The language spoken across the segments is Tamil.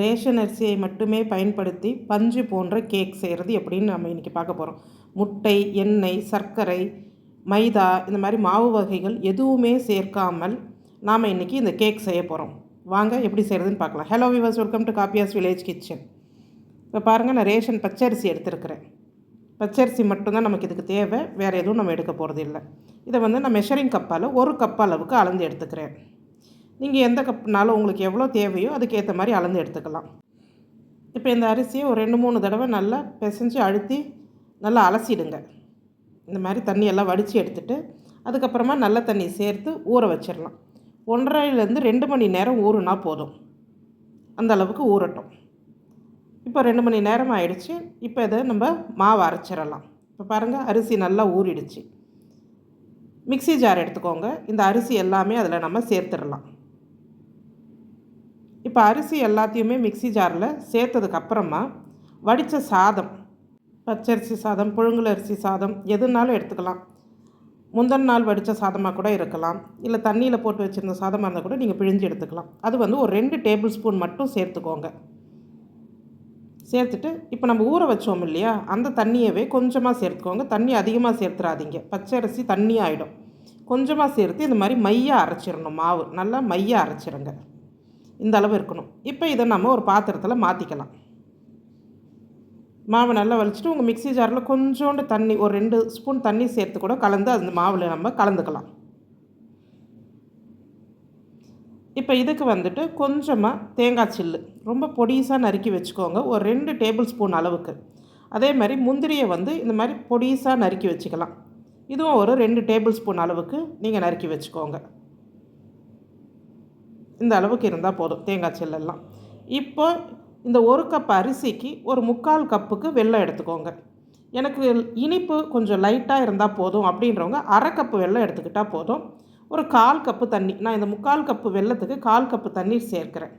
ரேஷன் அரிசியை மட்டுமே பயன்படுத்தி பஞ்சு போன்ற கேக் செய்கிறது எப்படின்னு நம்ம இன்றைக்கி பார்க்க போகிறோம் முட்டை எண்ணெய் சர்க்கரை மைதா இந்த மாதிரி மாவு வகைகள் எதுவுமே சேர்க்காமல் நாம் இன்றைக்கி இந்த கேக் செய்ய போகிறோம் வாங்க எப்படி செய்கிறதுன்னு பார்க்கலாம். ஹலோ விவர்ஸ் வெல்கம் டு காப்பியாஸ் வில்லேஜ் கிச்சன் இப்போ பாருங்கள் நான் ரேஷன் பச்சரிசி எடுத்துருக்கிறேன். பச்சரிசி மட்டும்தான் நமக்கு இதுக்கு தேவை. வேறு எதுவும் நம்ம எடுக்க போகிறது இல்லை இதை வந்து நான் மெஷரிங் கப்பால் ஒரு கப் அளவுக்கு அளந்து எடுத்துக்கிறேன். நீங்கள் எந்த கப்னாலும் உங்களுக்கு எவ்வளோ தேவையோ அதுக்கேற்ற மாதிரி அளந்து எடுத்துக்கலாம். இப்போ இந்த அரிசியை ஒரு ரெண்டு மூணு தடவை நல்லா பிசைஞ்சு அழுத்தி நல்லா அலசிடுங்க. இந்த மாதிரி தண்ணியெல்லாம் வடித்து எடுத்துட்டு அதுக்கப்புறமா நல்ல தண்ணி சேர்த்து ஊற வச்சிடலாம். ஒன்றரைலேருந்து ரெண்டு மணி நேரம் ஊறுனா போதும். அந்த அளவுக்கு ஊறட்டும். இப்போ ரெண்டு மணி நேரம் ஆயிடுச்சு. இப்போ இதை நம்ம மாவு அரைச்சிடலாம். இப்போ பாருங்கள் அரிசி நல்லா ஊறிடுச்சு. மிக்ஸி ஜார் எடுத்துக்கோங்க. இந்த அரிசி எல்லாமே அதில் நம்ம சேர்த்துடலாம். இப்போ அரிசி எல்லாத்தையுமே மிக்ஸி ஜாரில் சேர்த்ததுக்கப்புறமா வடித்த சாதம் பச்சரிசி சாதம் புழுங்கல் அரிசி சாதம் எதுனாலும் எடுத்துக்கலாம். முந்தன் நாள் வடித்த சாதமாக கூட இருக்கலாம். இல்லை தண்ணியில் போட்டு வச்சுருந்த சாதமாக இருந்தால் கூட நீங்கள் பிழிஞ்சு எடுத்துக்கலாம். அது வந்து ஒரு ரெண்டு டேபிள் ஸ்பூன் மட்டும் சேர்த்துக்கோங்க. சேர்த்துட்டு இப்போ நம்ம ஊற வச்சோம் இல்லையா? அந்த தண்ணியவே கொஞ்சமாக சேர்த்துக்கோங்க. தண்ணி அதிகமாக சேர்த்துறாதீங்க. பச்சரிசி தண்ணி ஆகிடும் கொஞ்சமாக சேர்த்து இந்த மாதிரி மையாக அரைச்சிடணும் மாவு. நல்லா மையாக அரைச்சிருங்க. இந்த அளவு இருக்கணும். இப்போ இதை நம்ம ஒரு பாத்திரத்தில் மாற்றிக்கலாம் மாவை நல்லா வலிச்சுட்டு உங்கள் மிக்ஸி ஜாரில் கொஞ்சோண்டு தண்ணி ஒரு ரெண்டு ஸ்பூன் தண்ணி சேர்த்து கூட கலந்து அந்த மாவில் நம்ம கலந்துக்கலாம். இப்போ இதுக்கு வந்துட்டு கொஞ்சமாக தேங்காய் சில்லு ரொம்ப பொடிசாக நறுக்கி வச்சுக்கோங்க. ஒரு ரெண்டு டேபிள் ஸ்பூன் அளவுக்கு. அதே மாதிரி முந்திரியை வந்து இந்த மாதிரி பொடிசாக நறுக்கி வச்சுக்கலாம். இதுவும் ஒரு ரெண்டு டேபிள் ஸ்பூன் அளவுக்கு நீங்கள் நறுக்கி வச்சுக்கோங்க. இந்த அளவுக்கு இருந்தால் போதும் தேங்காய் செல்லெல்லாம். இப்போ இந்த ஒரு கப் அரிசிக்கு ஒரு முக்கால் கப்புக்கு வெல்லம் எடுத்துக்கோங்க. எனக்கு இனிப்பு கொஞ்சம் லைட்டாக இருந்தால் போதும் அப்படின்றவங்க அரை கப்பு வெல்லம் எடுத்துக்கிட்டால் போதும். ஒரு கால் கப்பு தண்ணி நான் இந்த முக்கால் கப்பு வெள்ளத்துக்கு கால் கப்பு தண்ணீர் சேர்க்குறேன்.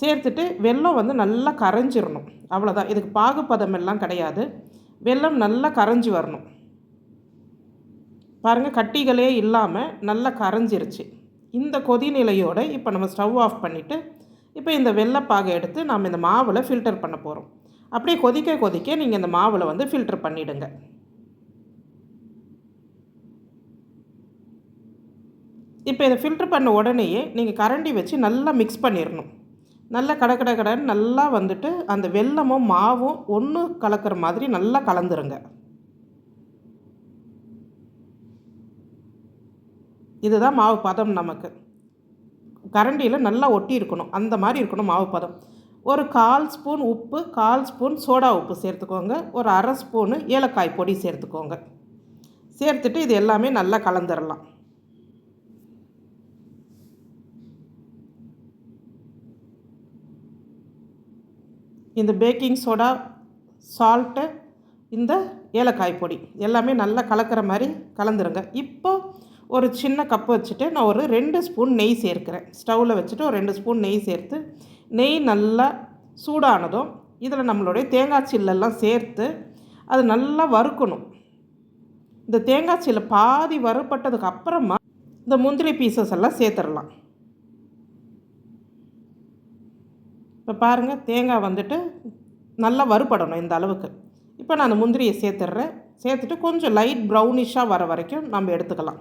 சேர்த்துட்டு வெல்லம் வந்து நல்லா கரைஞ்சிடணும் அவ்வளோதான் இதுக்கு பாகுப்பதம் எல்லாம் கிடையாது. வெல்லம் நல்லா கரைஞ்சி வரணும். பாருங்கள் கட்டிகளே இல்லாமல் நல்லா கரைஞ்சிருச்சு. இந்த கொதிநிலையோடு இப்போ நம்ம ஸ்டவ் ஆஃப் பண்ணிவிட்டு இப்போ இந்த வெள்ளைப்பாகை எடுத்து நாம் இந்த மாவில் ஃபில்டர் பண்ண போகிறோம் அப்படியே கொதிக்க கொதிக்க நீங்கள் இந்த மாவில் வந்து ஃபில்டர் பண்ணிவிடுங்க இப்போ இதை ஃபில்டர் பண்ண உடனேயே நீங்கள் கரண்டி வச்சு நல்லா மிக்ஸ் பண்ணிடணும் நல்லா கட கட கடன்னு நல்லா வந்துட்டு அந்த வெல்லமும் மாவும் ஒன்று கலக்கிற மாதிரி நல்லா கலந்துருங்க. இதுதான் மாவு பதம் நமக்கு. கரண்டியில் நல்லா ஒட்டி இருக்கணும். அந்த மாதிரி இருக்கணும் மாவு பதம். ஒரு கால் ஸ்பூன் உப்பு கால் ஸ்பூன் சோடா உப்பு சேர்த்துக்கோங்க. ஒரு அரை ஸ்பூனு ஏலக்காய் பொடி சேர்த்துக்கோங்க. சேர்த்துட்டு இது எல்லாமே நல்லா கலந்துடலாம் இந்த பேக்கிங் சோடா சால்ட்டு இந்த ஏலக்காய் பொடி எல்லாமே நல்லா கலக்கிற மாதிரி கலந்துருங்க. இப்போ ஒரு சின்ன கப் வச்சுட்டு நான் ஒரு ரெண்டு ஸ்பூன் நெய் சேர்க்குறேன். ஸ்டவ்வில் வச்சுட்டு ஒரு ரெண்டு ஸ்பூன் நெய் சேர்த்து நெய் நல்லா சூடானதும் இதில் நம்மளுடைய தேங்காய் சில்லெல்லாம் சேர்த்து அது நல்லா வறுக்கணும். இந்த தேங்காய் சில்லை பாதி வறுப்பட்டதுக்கு அப்புறமா இந்த முந்திரி பீசஸ் எல்லாம் சேர்த்துடலாம். இப்போ பாருங்கள் தேங்காய் வந்துட்டு நல்லா வறுபடணும் இந்த அளவுக்கு. இப்போ நான் அந்த முந்திரியை சேர்த்துட்றேன். சேர்த்துட்டு கொஞ்சம் லைட் ப்ரௌனிஷாக வர வரைக்கும் நம்ம எடுத்துக்கலாம்.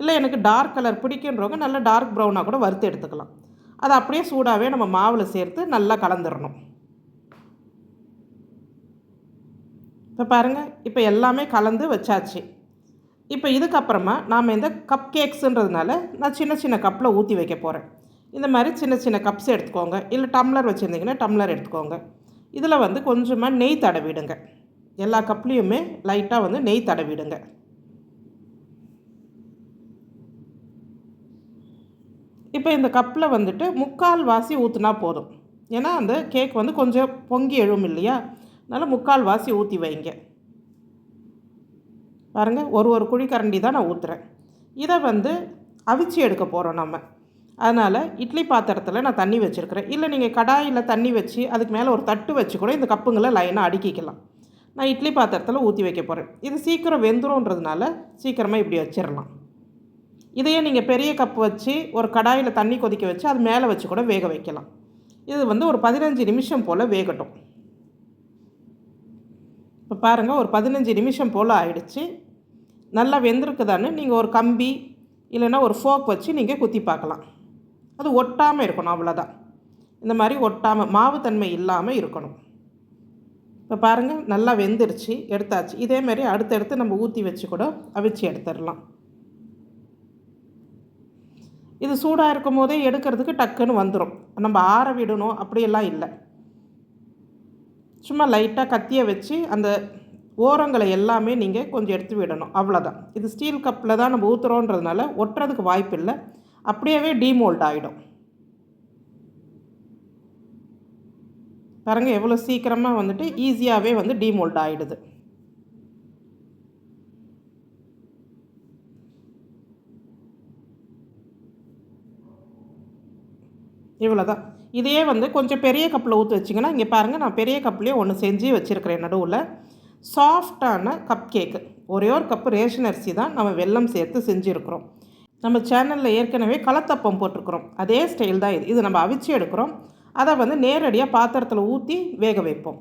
இல்லை எனக்கு டார்க் கலர் பிடிக்குன்றவங்க நல்லா டார்க் ப்ரௌனாக கூட வறுத்து எடுத்துக்கலாம். அதை அப்படியே சூடாகவே நம்ம மாவில் சேர்த்து நல்லா கலந்துடணும் இப்போ பாருங்கள் இப்போ எல்லாமே கலந்து வச்சாச்சு. இப்போ இதுக்கப்புறமா நாம் இந்த கப் கேக்ஸுன்றதுனால நான் சின்ன சின்ன கப்பில் ஊற்றி வைக்க போகிறேன் இந்த மாதிரி சின்ன சின்ன கப்ஸ் எடுத்துக்கோங்க. இல்லை டம்ளர் வச்சுருந்தீங்கன்னா டம்ளர் எடுத்துக்கோங்க. இதில் வந்து கொஞ்சமாக நெய் தடவிடுங்க. எல்லா கப்லேயுமே லைட்டாக வந்து நெய் தடவிடுங்க. இப்போ இந்த கப்பில் வந்துட்டு முக்கால் வாசி ஊற்றுனா போதும். ஏன்னா அந்த கேக் வந்து கொஞ்சம் பொங்கி எழும் இல்லையா? அதனால் முக்கால் வாசி ஊற்றி வைங்க. பாருங்கள் ஒரு ஒரு குழி கரண்டி தான் நான் ஊற்றுறேன் இதை வந்து அவிச்சு எடுக்க போகிறோம் நம்ம. அதனால் இட்லி பாத்திரத்தில் நான் தண்ணி வச்சுருக்கிறேன். இல்லை நீங்கள் கடாயில் தண்ணி வச்சு அதுக்கு மேலே ஒரு தட்டு வச்சு கூட இந்த கப்புங்களை லைனாக அடுக்கிக்கலாம். நான் இட்லி பாத்திரத்தில் ஊற்றி வைக்க போகிறேன் இது சீக்கிரம் வெந்துருன்றதுனால சீக்கிரமாக இப்படி வச்சிடலாம் இதையே நீங்கள் பெரிய கப் வச்சு ஒரு கடாயில் தண்ணி கொதிக்க வச்சு அது மேலே வச்சு கூட வேக வைக்கலாம். இது வந்து ஒரு பதினஞ்சு நிமிஷம் போல் வேகட்டும். இப்போ பாருங்கள் ஒரு பதினஞ்சு நிமிஷம் போல் ஆயிடுச்சு. நல்லா வெந்திருக்குதான்னு நீங்கள் ஒரு கம்பி இல்லைன்னா ஒரு ஃபோக் வச்சு நீங்கள் குத்தி பார்க்கலாம். அது ஒட்டாமல் இருக்கணும் அவ்வளோதான் இந்த மாதிரி ஒட்டாமல் மாவு தன்மை இல்லாமல் இருக்கணும். இப்போ பாருங்கள் நல்லா வெந்துருச்சு எடுத்தாச்சு. இதே மாதிரி அடுத்தடுத்து நம்ம ஊற்றி வச்சு கூட அவிச்சு எடுத்துடலாம். இது சூடாக இருக்கும் போதே எடுக்கிறதுக்கு டக்குன்னு வந்துடும் நம்ம ஆற விடணும் அப்படியெல்லாம் இல்லை. சும்மா லைட்டாக கத்தியை வச்சு அந்த ஓரங்களை எல்லாமே நீங்கள் கொஞ்சம் எடுத்து விடணும். அவ்வளோதான் இது ஸ்டீல் கப்பில் தான் நம்ம ஊற்றுறோன்றதுனால ஒட்டுறதுக்கு வாய்ப்பு இல்லை அப்படியே டீமோல்ட் ஆகிடும் பாருங்கள் எவ்வளோ சீக்கிரமாக வந்துட்டு ஈஸியாகவே வந்து டீமோல்ட் ஆகிடுது இவ்வளோ தான் இதையே வந்து கொஞ்சம் பெரிய கப்பில் ஊற்றி வச்சிங்கன்னா இங்கே பாருங்கள் நான் பெரிய கப்லேயே ஒன்று செஞ்சு வச்சுருக்கிறேன் நடுவில். சாஃப்டான கப் கேக்கு ஒரே ஒரு கப்பு ரேஷன் அரிசி தான் நம்ம வெல்லம் சேர்த்து செஞ்சுருக்கிறோம். நம்ம சேனலில் ஏற்கனவே கலத்தப்பம் போட்டிருக்கிறோம். அதே ஸ்டைல் தான் இது. இது நம்ம அவிச்சு எடுக்கிறோம். அதை வந்து நேரடியாக பாத்திரத்தில் ஊற்றி வேக வைப்போம்.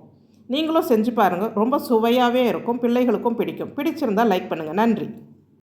நீங்களும் செஞ்சு பாருங்கள் ரொம்ப சுவையாகவே இருக்கும். பிள்ளைகளுக்கும் பிடிக்கும். பிடிச்சிருந்தால் லைக் பண்ணுங்கள் நன்றி.